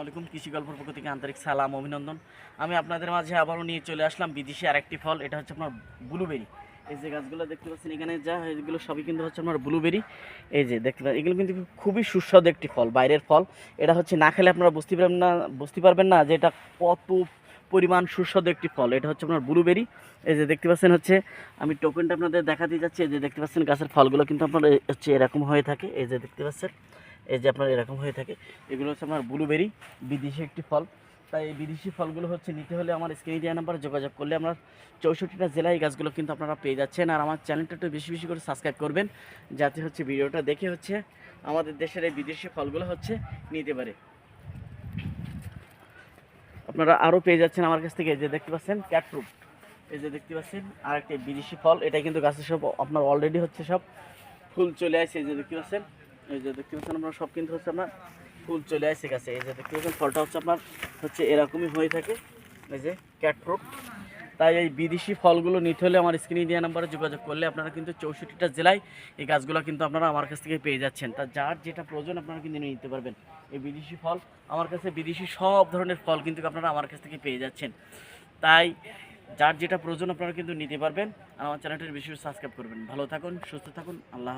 আলাইকুম কৃষি গল্পের পক্ষ থেকে আন্তরিক সালাম, অভিনন্দন। আমি আপনাদের মাঝে আবারও নিয়ে চলে আসলাম বিদেশি আরেকটি ফল, এটা হচ্ছে আপনার ব্লুবেরি। এই যে গাছগুলো দেখতে পাচ্ছেন এখানে, যা এগুলো সবই কিন্তু হচ্ছে আপনার ব্লুবেরি। এই যে দেখতে পাচ্ছেন, এগুলো কিন্তু খুবই সুস্বাদু একটি ফল, বাইরের ফল। এটা হচ্ছে না খেলে আপনারা বুঝতে পারবেন না, বুঝতে পারবেন না যে এটা কত পরিমাণ সুস্বাদু একটি ফল। এটা হচ্ছে আপনার ব্লুবেরি। এই যে দেখতে পাচ্ছেন হচ্ছে, আমি টোকেনটা আপনাদের দেখাতে যাচ্ছি, এই যে দেখতে পাচ্ছেন গাছের ফলগুলো কিন্তু আপনার হচ্ছে এরকম হয়ে থাকে। এই যে দেখতে পাচ্ছেন এই যে আপনার এরকম হয়ে থাকে, এগুলো হচ্ছে আপনার ব্লুবেরি বিদেশি একটি ফল। তাই এই বিদেশি ফলগুলো হচ্ছে নিতে হলে আমার স্ক্রিনে দেওয়া নাম্বারে যোগাযোগ করলে আমরা চৌষট্টিটা জেলায় এই গাছগুলো কিন্তু আপনারা পেয়ে যাচ্ছেন। আর আমার চ্যানেলটা একটু বেশি বেশি করে সাবস্ক্রাইব করবেন, যাতে হচ্ছে ভিডিওটা দেখে হচ্ছে আমাদের দেশের এই বিদেশি ফলগুলো হচ্ছে নিতে পারে। আপনারা আরও পেয়ে যাচ্ছেন আমার কাছ থেকে, এই যে দেখতে পাচ্ছেন ক্যাট ফ্রুট এই যে দেখতে পাচ্ছেন আর একটি বিদেশি ফল। এটা কিন্তু গাছের সব আপনার অলরেডি হচ্ছে সব ফুল চলে আসছে এই যে দেখতে পাচ্ছেন। এই যে দেখতে পাচ্ছেন আপনার, সব কিন্তু হচ্ছে আপনার ফুল চলে আসছে গাছে। এই যে দেখতে পাচ্ছেন, ফলটা হচ্ছে আপনার হচ্ছে এরকমই হয়ে থাকে। এই যে ক্যাট ফ্রুট তাই এই বিদেশি ফলগুলো নিতে হলে আমার স্ক্রিনে দেওয়া নাম্বারে যোগাযোগ করলে আপনারা কিন্তু চৌষট্টিটা জেলায় এই গাছগুলো কিন্তু আপনারা আমার কাছ থেকে পেয়ে যাচ্ছেন। তা যার যেটা প্রয়োজন আপনারা কিন্তু নিতে পারবেন। এই বিদেশি ফল, আমার কাছে বিদেশি সব ধরনের ফল কিন্তু আপনারা আমার কাছ থেকে পেয়ে যাচ্ছেন। তাই যার যেটা প্রয়োজন আপনারা কিন্তু নিতে পারবেন। আর আমার চ্যানেলটির বেশি সাবস্ক্রাইব করবেন। ভালো থাকুন, সুস্থ থাকুন, আল্লাহ